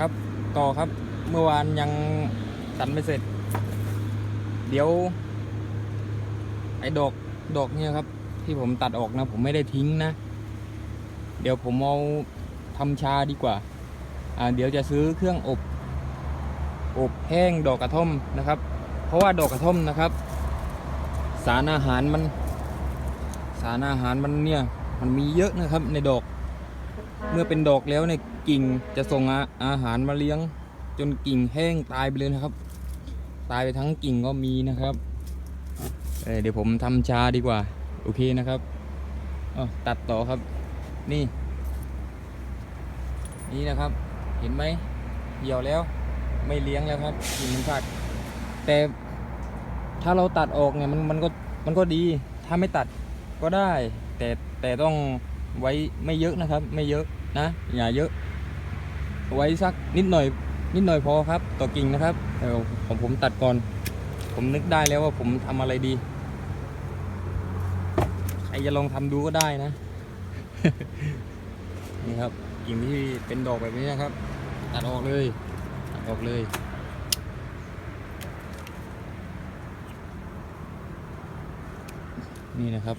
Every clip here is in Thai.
ครับต่อครับเมื่อวานยังตัดไม่เสร็จ เดี๋ยว ไอ้ดอกดอกเนี่ยครับ ที่ผมตัดออกนะ ผมไม่ได้ทิ้งนะ เดี๋ยวผมเอาทำชาดีกว่า อ่า เดี๋ยวจะซื้อเครื่องอบ อบแห้งดอกกระท่อมนะครับ เพราะว่าดอกกระท่อมนะครับ สารอาหารมัน สารอาหารมันเนี่ย มันมีเยอะนะครับในดอก เมื่อเป็นดอกแล้วเนี่ย กิ่งจะส่งอาหารมาเลี้ยง จนกิ่งแห้งตายไปเลยนะครับ ตายไปทั้งกิ่งก็มีนะครับเเดี๋ยวผมทำชาดีกว่า โอเคนะครับตัดต่อครับ นี่ นี่นะครับ เห็นไหมเหี่ยวแล้ว ไม่เลี้ยงแล้วครับกิ่งมันขาดแต่ถ้าเราตัดออกเนี่ยมันมันก็มันก็ดี ถ้าไม่ตัดก็ได้ แต่แต่ต้องไว้ไม่เยอะนะครับ ไม่เยอะนะอย่าเยอะ ไว้สักนิดหน่อย นิดหน่อยพอครับ ต่อกิ่งนะครับเออของผมตัดก่อน ผมนึกได้แล้วว่าผมทำอะไรดีใครจะลองทำดูก็ได้นะ นี่ครับกิ่งที่เป็นดอกแบบนี้นะครับ ตัดออกเลยตัดออกเลยนี่นะครับ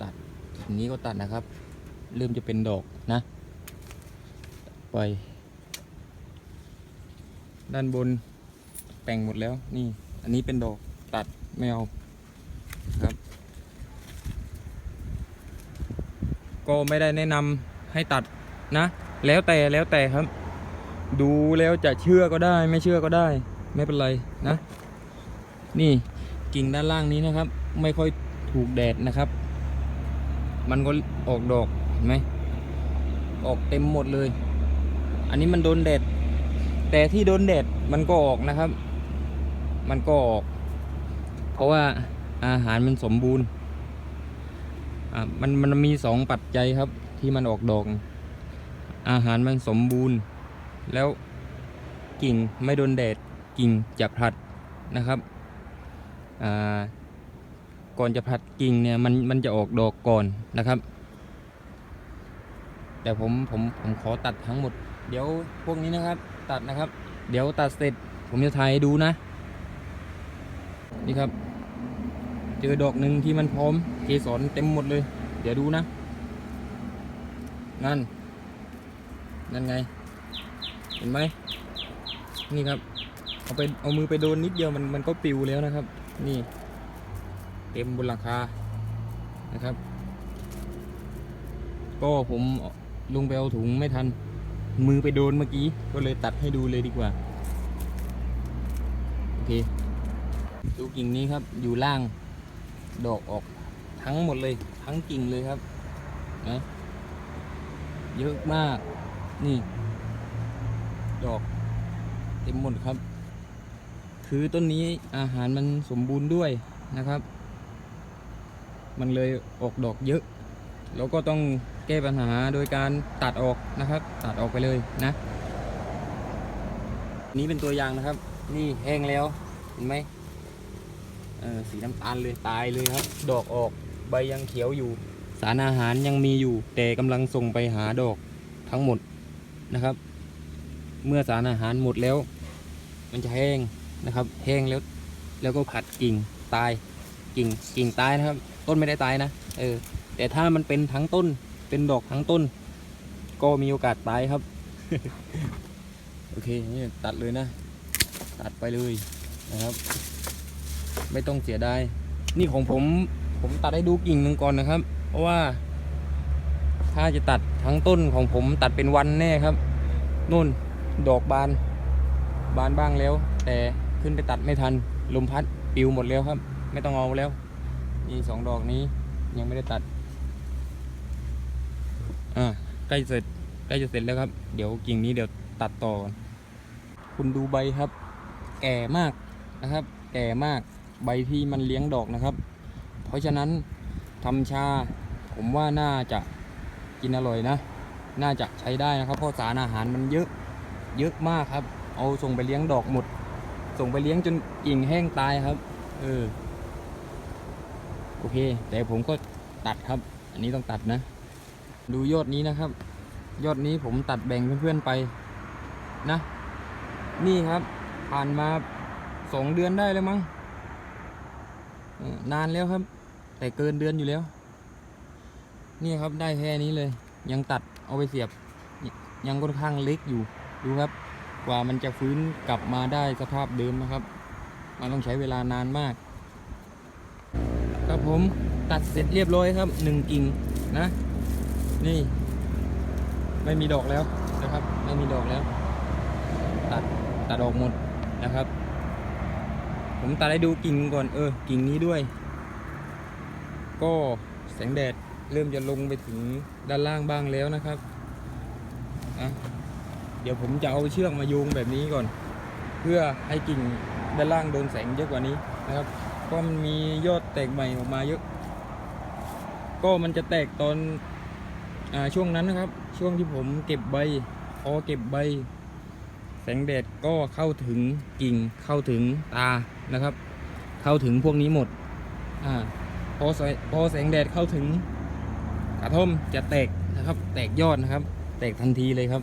ตัดอันนี้ก็ตัดนะครับ เริ่มจะเป็นดอกนะ ไปด้านบนแต่งหมดแล้วนี่ อันนี้เป็นดอกตัดไม่เอาครับ ก็ไม่ได้แนะนำให้ตัดนะ แล้วแต่แล้วแต่ครับ ดูแล้วจะเชื่อก็ได้ ไม่เชื่อก็ได้ ไม่เป็นไรนะ นี่กิ่งด้านล่างนี้นะครับ ไม่ค่อยถูกแดดนะครับ มันก็ออกดอกเห็นไหมออกเต็มหมดเลย อันนี้มันโดนแดดแต่ที่โดนแดดมันก็ออกนะครับ มันก็ออก เพราะว่าอาหารมันสมบูรณ์อะมันมันมีสองปัจจัยครับ ที่มันออกดอก อาหารมันสมบูรณ์ แล้วกิ่งไม่โดนแดดกิ่งจะผลัดนะครับอ่าก่อนจะผลัดกิ่งเนี่ยมันมันจะออกดอกก่อนนะครับ แต่ผมผมผมขอตัดทั้งหมด เดี๋ยวพวกนี้นะครับ ตัดนะครับ เดี๋ยวตัดเสร็จ ผมจะถ่ายดูนะ นี่ครับ เจอดอกหนึ่งที่มันพร้อมเกสรเต็มหมดเลย เดี๋ยวดูนะ นั่น นั่นไง เห็นไหม นี่ครับ เอาไปเอามือไปโดนนิดเดียวมันมันก็ปิวแล้วนะครับ นี่ เต็มบนหลังคา นะครับ ก็ผมลงไปเอาถุงไม่ทัน มือไปโดนเมื่อกี้ ก็เลยตัดให้ดูเลยดีกว่า โอเค ดูกิ่งนี้ครับ อยู่ล่าง ดอกออกทั้งหมดเลย ทั้งกิ่งเลยครับ นะ เยอะมาก นี่ ดอก เต็มหมดครับ คือต้นนี้อาหารมันสมบูรณ์ด้วยนะครับ มันเลยออกดอกเยอะ แล้วก็ต้อง แก้ปัญหาโดยการตัดออกนะครับ ตัดออกไปเลยนะ นี้เป็นตัวอย่างนะครับ นี่แห้งแล้วเห็นไหมเออสีน้ำตาลเลยตายเลยครับ ดอกออกใบยังเขียวอยู่ สารอาหารยังมีอยู่ แต่กำลังส่งไปหาดอกทั้งหมดนะครับ เมื่อสารอาหารหมดแล้ว มันจะแห้งนะครับแห้งแล้วแล้วก็ผัดกิ่งตายกิ่งกิ่งตายนะครับ ต้นไม่ได้ตายนะเออแต่ถ้ามันเป็นทั้งต้น เป็นดอกทั้งต้น ก็มีโอกาสตายครับ โอเคนี่ตัดเลยนะ ตัดไปเลยนะครับ ไม่ต้องเสียดายนี่ของผมผมตัดให้ดูกิ่งหนึ่งก่อนนะครับ เพราะว่า ถ้าจะตัดทั้งต้นของผมตัดเป็นวันแน่ครับนู่นดอกบาน บานบ้างแล้ว แต่ขึ้นไปตัดไม่ทันลมพัดปิวหมดแล้วครับ ไม่ต้องเอาแล้วนี่สองดอกนี้ยังไม่ได้ตัด อ่าใกล้เสร็จใกล้จะเสร็จแล้วครับ เดี๋ยวกิ่งนี้เดี๋ยวตัดต่อ คุณดูใบครับ แก่มากนะครับ แก่มากใบที่มันเลี้ยงดอกนะครับ เพราะฉะนั้นทำชา ผมว่าน่าจะกินอร่อยนะ น่าจะใช้ได้นะครับ เพราะสารอาหารมันเยอะเยอะมากครับ เอาส่งไปเลี้ยงดอกหมด ส่งไปเลี้ยงจนกิ่งแห้งตายครับ เออ โอเค แต่ผมก็ตัดครับ อันนี้ต้องตัดนะ ดูยอดนี้นะครับ ยอดนี้ผมตัดแบ่งเพื่อนๆไปนะ นี่ครับ ผ่านมาสองเดือนได้แล้วมั้งนานแล้วครับ แต่เกินเดือนอยู่แล้ว นี่ครับได้แค่นี้เลย ยังตัดเอาไปเสียบ ยังค่อนข้างเล็กอยู่ดูครับ กว่ามันจะฟื้นกลับมาได้สภาพเดิมนะครับ มันต้องใช้เวลานานมาก ครับผมตัดเสร็จเรียบร้อยครับหนึ่งกิ่งนะ นี่ ไม่มีดอกแล้วนะครับ ไม่มีดอกแล้ว ตัดตัดออกหมดนะครับ ผมตัดให้ดูกิ่งก่อนเออ กิ่งนี้ด้วย ก็แสงแดดเริ่มจะลงไปถึงด้านล่างบ้างแล้วนะครับอะเดี๋ยวผมจะเอาเชือกมาโยงแบบนี้ก่อน เพื่อให้กิ่งด้านล่างโดนแสงเยอะกว่านี้นะครับเพราะมันมียอดแตกใหม่ออกมาเยอะ ก็มันจะแตกตอน ช่วงนั้นนะครับ ช่วงที่ผมเก็บใบพอเก็บใบ แสงแดดก็เข้าถึงกิ่งเข้าถึงตานะครับ เข้าถึงพวกนี้หมดอพอแสพอแสงแดดเข้าถึงกระท่อมจะแตกนะครับ แตกยอดนะครับ แตกทันทีเลยครับ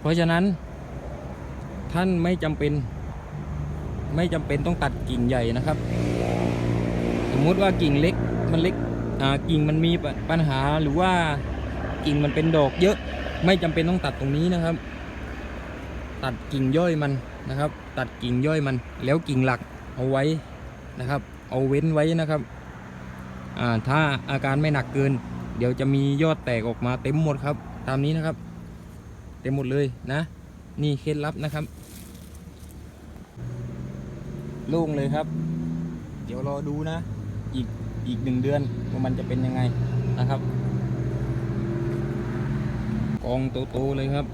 เพราะฉะนั้น ท่านไม่จำเป็น ไม่จำเป็นต้องตัดกิ่งใหญ่นะครับ สมมุติว่ากิ่งเล็กมันเล็กกิ่งมันมีปัญหาหรือว่า กิ่งมันเป็นดอกเยอะ ไม่จำเป็นต้องตัดตรงนี้นะครับ ตัดกิ่งย่อยมันนะครับ ตัดกิ่งย่อยมัน แล้วกิ่งหลักเอาไว้นะครับ เอาเว้นไว้นะครับถ้าอาการไม่หนักเกิน เดี๋ยวจะมียอดแตกออกมาเต็มหมดครับ ตามนี้นะครับ เต็มหมดเลยนะ นี่เคล็ดลับนะครับโล่งเลยครับ เดี๋ยวรอดูนะ อีกอีกหนึ่งเดือนว่ามันจะเป็นยังไงนะครับ องโตๆเลยครับ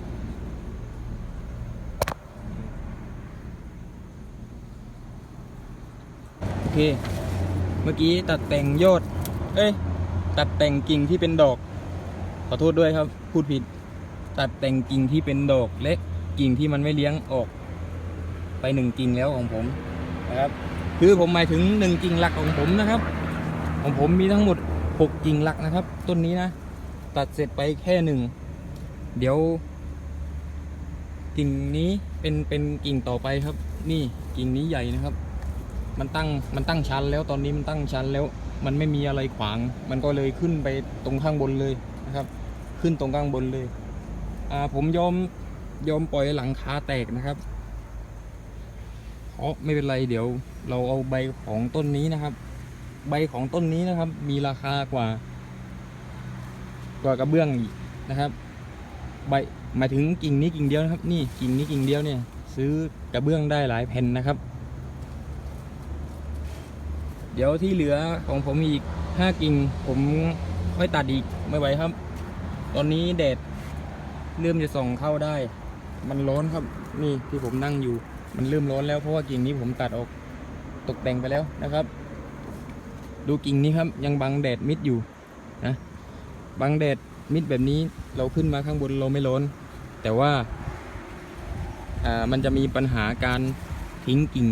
โอเค เมื่อกี้ตัดแต่งยอด เอ้ย ตัดแต่งกิ่งที่เป็นดอก ขอโทษด้วยครับ พูดผิด ตัดแต่งกิ่งที่เป็นดอกและกิ่งที่มันไม่เลี้ยงออก ไปหนึ่งกิ่งแล้วของผมนะครับ คือผมหมายถึงหนึ่งกิ่งหลักของผมนะครับ ของผมมีทั้งหมดหกกิ่งหลักนะครับ ต้นนี้นะ ตัดเสร็จไปแค่หนึ่ง เดี๋ยว กิ่งนี้เป็นเป็นกิ่งต่อไปครับ นี่กิ่งนี้ใหญ่นะครับ มันตั้งมันตั้งชั้นแล้วตอนนี้มันตั้งชั้นแล้ว มันไม่มีอะไรขวาง มันก็เลยขึ้นไปตรงข้างบนเลยนะครับ ขึ้นตรงข้างบนเลยอ่าผมยอมยอมปล่อยหลังคาแตกนะครับเพราะไม่เป็นไรเดี๋ยวเราเอาใบของต้นนี้นะครับ ใบของต้นนี้นะครับ มีราคากว่ากว่ากระเบื้องอีกนะครับ ใบหมายถึงกิ่งนี้กิ่งเดียวนะครับ นี่กิ่งนี้กิ่งเดียวเนี่ย ซื้อกระเบื้องได้หลายแผ่นนะครับ เดี๋ยวที่เหลือของผมอีกห้ากิ่ง ผมค่อยตัดอีกไม่ไหวครับ ตอนนี้แดดเริ่มจะส่องเข้าได้ มันร้อนครับ นี่ที่ผมนั่งอยู่ มันเริ่มร้อนแล้วเพราะว่ากิ่งนี้ผมตัดออกตกแต่งไปแล้วนะครับ ดูกิ่งนี้ครับยังบังแดดมิดอยู่นะบังแดด มิดแบบนี้เราขึ้นมาข้างบนเราไม่ร้อนแต่ว่ามันจะมีปัญหาการทิ้งกิ่ง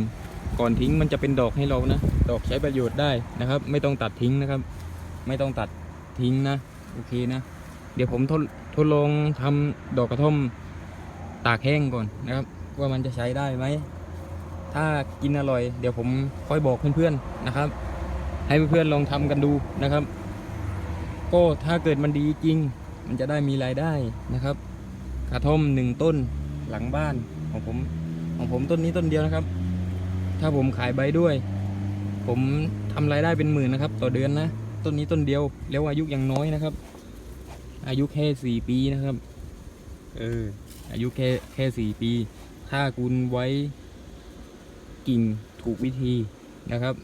ก่อนทิ้งมันจะเป็นดอกให้เรานะ ดอกใช้ประโยชน์ได้นะครับ ไม่ต้องตัดทิ้งนะครับ ไม่ต้องตัดทิ้งนะโอเคนะ เดี๋ยวผมทดทดลองทำดอกกระท่อมตากแห้งก่อนนะครับ ว่ามันจะใช้ได้ไหมถ้ากินอร่อย เดี๋ยวผมค่อยบอกเพื่อนๆนะครับ ให้เพื่อนๆลองทำกันดูนะครับ ก็ถ้าเกิดมันดีจริง มันจะได้มีรายได้นะครับกระท่อมหนึ่งต้นหลังบ้านของผมของผมต้นนี้ต้นเดียวนะครับ ถ้าผมขายใบด้วย ผมทำรายได้เป็นหมื่นนะครับ ต่อเดือนนะต้นนี้ต้นเดียว แล้วอายุยังน้อยนะครับ อายุแค่สี่ปีนะครับเอออายุแค่แค่สี่ปี ถ้าคุณไว้กิ่งถูกวิธีนะครับ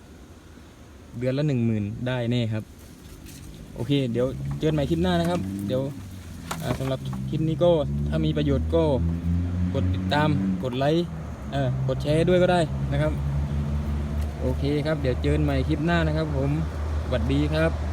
เดือนละหนึ่งหมื่นได้แน่ครับ โอเค เดี๋ยวเจอกันใหม่คลิปหน้านะครับ เดี๋ยวอ่าสำหรับคลิปนี้ก็ถ้ามีประโยชน์ก็กดติดตามกดไลค์กดแชร์ด้วยก็ได้นะครับ โอเคครับ เดี๋ยวเจอกันใหม่คลิปหน้านะครับ ผมสวัสดีครับ